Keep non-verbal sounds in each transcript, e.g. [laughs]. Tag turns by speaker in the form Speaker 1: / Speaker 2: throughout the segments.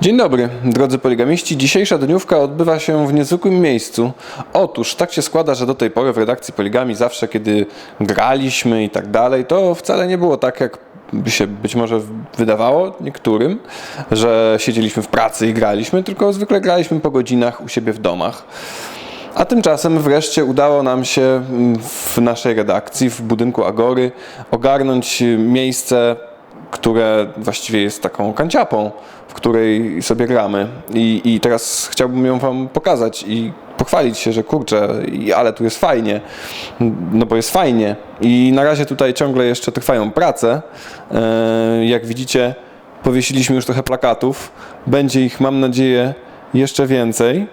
Speaker 1: Dzień dobry, drodzy poligamiści. Dzisiejsza dniówka odbywa się w niezwykłym miejscu. Otóż tak się składa, że do tej pory w redakcji Poligami zawsze kiedy graliśmy i tak dalej, to wcale nie było tak, jak by się być może wydawało niektórym, że siedzieliśmy w pracy i graliśmy, tylko zwykle graliśmy po godzinach u siebie w domach. A tymczasem wreszcie udało nam się w naszej redakcji, w budynku Agory, ogarnąć miejsce, które właściwie jest taką kanciapą, w której sobie gramy. I, i teraz chciałbym ją Wam pokazać i pochwalić się, że kurczę, ale tu jest fajnie, no bo jest fajnie. I na razie tutaj ciągle jeszcze trwają prace. E, Jak widzicie, powiesiliśmy już trochę plakatów. Będzie ich, mam nadzieję, jeszcze więcej.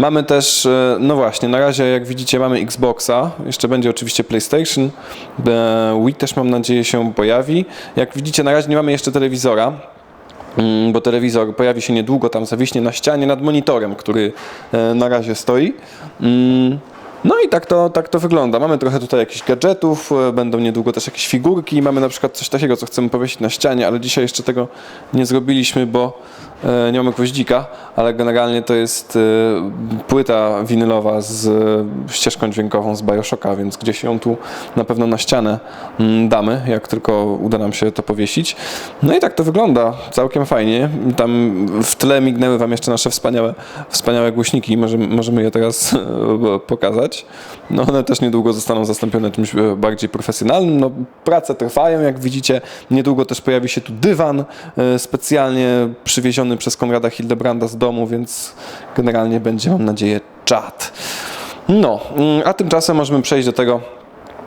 Speaker 1: Mamy też, e, no właśnie, na razie jak widzicie mamy Xboxa, jeszcze będzie oczywiście PlayStation, e, Wii też mam nadzieję się pojawi. Jak widzicie na razie nie mamy jeszcze telewizora, mm, bo telewizor pojawi się niedługo, tam zawiśnie na ścianie nad monitorem, który e, na razie stoi. Mm, No i tak to, tak to wygląda. Mamy trochę tutaj jakichś gadżetów, będą niedługo też jakieś figurki. Mamy na przykład coś takiego, co chcemy powiesić na ścianie, ale dzisiaj jeszcze tego nie zrobiliśmy, bo nie mamy gwoździka, ale generalnie to jest e, płyta winylowa z e, ścieżką dźwiękową z Bioshocka, więc gdzieś ją tu na pewno na ścianę mm, damy, jak tylko uda nam się to powiesić. No i tak to wygląda, całkiem fajnie. Tam w tle mignęły wam jeszcze nasze wspaniałe, wspaniałe głośniki, możemy, możemy je teraz e, pokazać. No one też niedługo zostaną zastąpione czymś e, bardziej profesjonalnym. No, prace trwają, jak widzicie. Niedługo też pojawi się tu dywan e, specjalnie przywieziony przez Konrada Hildebranda z domu, więc generalnie będzie, mam nadzieję, czat. No, mm, a tymczasem możemy przejść do tego,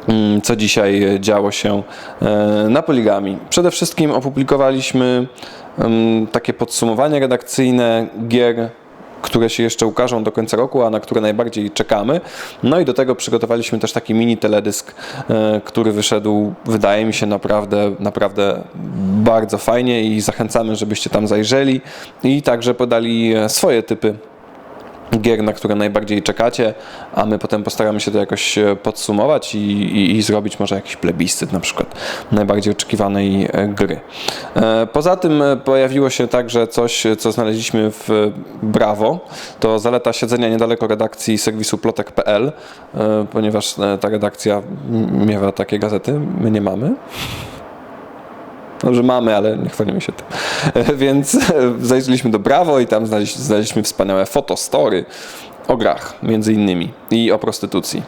Speaker 1: mm, co dzisiaj działo się e, na Poligami. Przede wszystkim opublikowaliśmy em, takie podsumowanie redakcyjne gier które się jeszcze ukażą do końca roku, a na które najbardziej czekamy. No i do tego przygotowaliśmy też taki mini teledysk, e, który wyszedł, wydaje mi się, naprawdę, naprawdę bardzo fajnie i zachęcamy, żebyście tam zajrzeli i także podali e, swoje typy gier, na które najbardziej czekacie, a my potem postaramy się to jakoś e, podsumować i, i, i zrobić może jakiś plebiscyt na przykład najbardziej oczekiwanej e, gry. Poza tym pojawiło się także coś, co znaleźliśmy w Bravo. To zaleta siedzenia niedaleko redakcji serwisu plotek.pl, ponieważ ta redakcja miewa takie gazety, my nie mamy. Dobrze, mamy, ale nie chwalimy się tym. [laughs] Więc [laughs] zajrzeliśmy do Bravo i tam znaleźli- znaleźliśmy wspaniałe fotostory o grach, między innymi, i o prostytucji.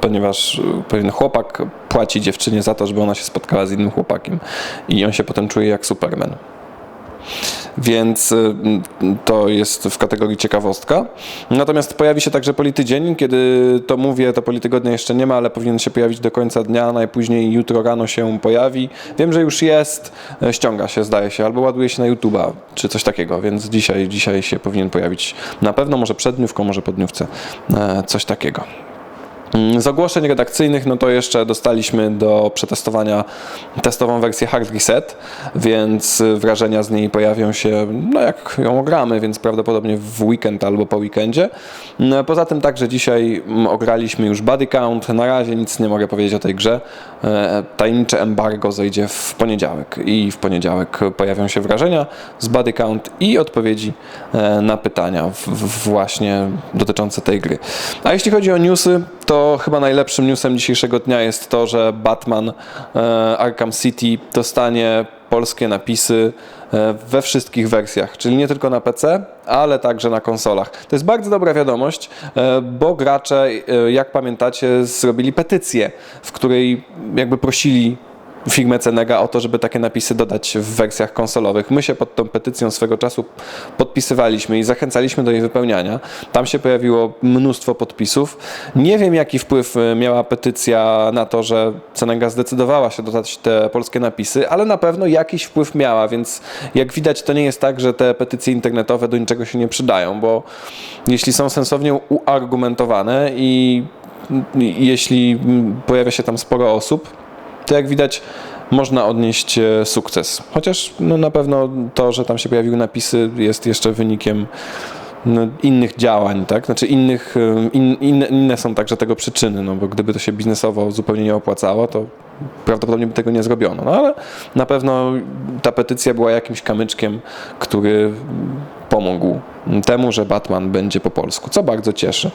Speaker 1: Ponieważ e, pewien chłopak płaci dziewczynie za to, żeby ona się spotkała z innym chłopakiem i on się potem czuje jak Superman. Więc y, to jest w kategorii ciekawostka. Natomiast pojawi się także Politydzień. Kiedy to mówię, to Politygodnia jeszcze nie ma, ale powinien się pojawić do końca dnia. Najpóźniej jutro rano się pojawi. Wiem, że już jest. E, Ściąga się, zdaje się, albo ładuje się na YouTube'a, czy coś takiego. Więc dzisiaj, dzisiaj się powinien pojawić na pewno, może przed dniówką, może po dniówce. E, Coś takiego. Mm, Z ogłoszeń redakcyjnych, no to jeszcze dostaliśmy do przetestowania testową wersję Hard Reset, więc wrażenia z niej pojawią się, no jak ją ogramy, więc prawdopodobnie w weekend albo po weekendzie. No, Poza tym także dzisiaj mm, ograliśmy już Body Count, na razie nic nie mogę powiedzieć o tej grze. E, Tajemnicze embargo zejdzie w poniedziałek i w poniedziałek pojawią się wrażenia z Body Count i odpowiedzi e, na pytania właśnie dotyczące tej gry. A jeśli chodzi o newsy, to chyba najlepszym newsem dzisiejszego dnia jest to, że Batman e, Arkham City dostanie polskie napisy e, we wszystkich wersjach, czyli nie tylko na PC, ale także na konsolach. To jest bardzo dobra wiadomość, e, bo gracze, jak pamiętacie, zrobili petycję, w której jakby prosili firmę Cenega o to, żeby takie napisy dodać w wersjach konsolowych. My się pod tą petycją swego czasu podpisywaliśmy i zachęcaliśmy do jej wypełniania. Tam się pojawiło mnóstwo podpisów. Nie wiem, jaki wpływ e, miała petycja na to, że Cenega zdecydowała się dodać te polskie napisy, ale na pewno jakiś wpływ miała, więc jak widać, to nie jest tak, że te petycje internetowe do niczego się nie przydają, bo jeśli są sensownie uargumentowane i jeśli mm, pojawia się tam sporo osób, to jak widać można odnieść e, sukces. Chociaż no, na pewno to, że tam się pojawiły napisy jest jeszcze wynikiem no, innych działań, tak? Znaczy innych, e, in, inne, inne są także tego przyczyny, no bo gdyby to się biznesowo zupełnie nie opłacało, to prawdopodobnie by tego nie zrobiono. No ale na pewno ta petycja była jakimś kamyczkiem, który pomógł temu, że Batman będzie po polsku, co bardzo cieszy.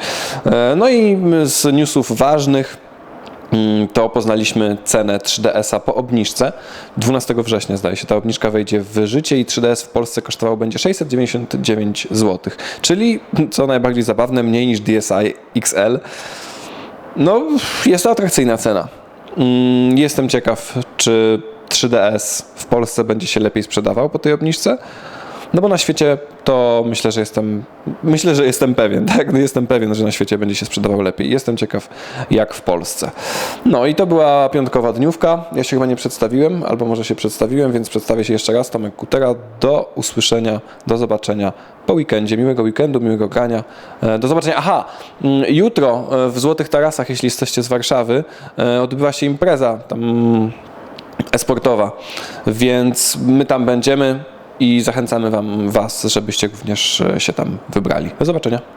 Speaker 1: E, No i z newsów ważnych to poznaliśmy cenę 3DS-a po obniżce. 12 września zdaje się ta obniżka wejdzie w życie i 3DS w Polsce kosztował będzie 699 zł, czyli co najbardziej zabawne, mniej niż DSi XL. No, jest to atrakcyjna cena. Mm, Jestem ciekaw, czy 3DS w Polsce będzie się lepiej sprzedawał po tej obniżce. No bo na świecie to myślę, że jestem, myślę, że jestem pewien, [laughs] tak? No jestem pewien, że na świecie będzie się sprzedawał lepiej. Jestem ciekaw, jak w Polsce. No i to była piątkowa dniówka. Ja się chyba nie przedstawiłem, albo może się przedstawiłem, więc przedstawię się jeszcze raz. Tomek Kutera. Do usłyszenia, do zobaczenia po weekendzie. Miłego weekendu, miłego grania. E, Do zobaczenia. Aha, mm, jutro e, w Złotych Tarasach, jeśli jesteście z Warszawy, e, odbywa się impreza tam mm, esportowa, więc my tam będziemy i zachęcamy wam, Was, żebyście również e, się tam wybrali. Do zobaczenia.